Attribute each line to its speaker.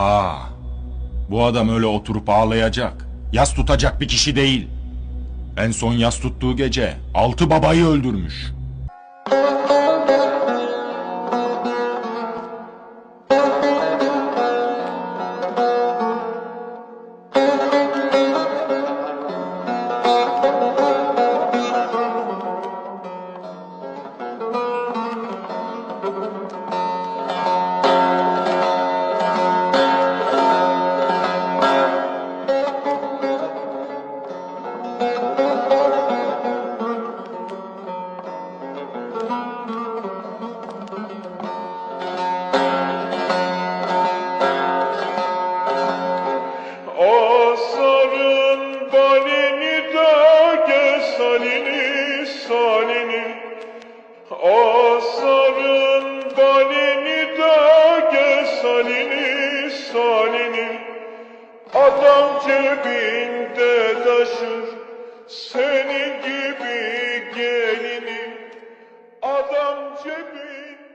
Speaker 1: Aa, bu adam öyle oturup ağlayacak, yas tutacak bir kişi değil. En son yas tuttuğu gece altı babayı öldürmüş.
Speaker 2: Asarın balini de gesalini salini. Asarın balini de gesalini salini. Adam cebinde taşır senin gibi gelini. Adam cebinde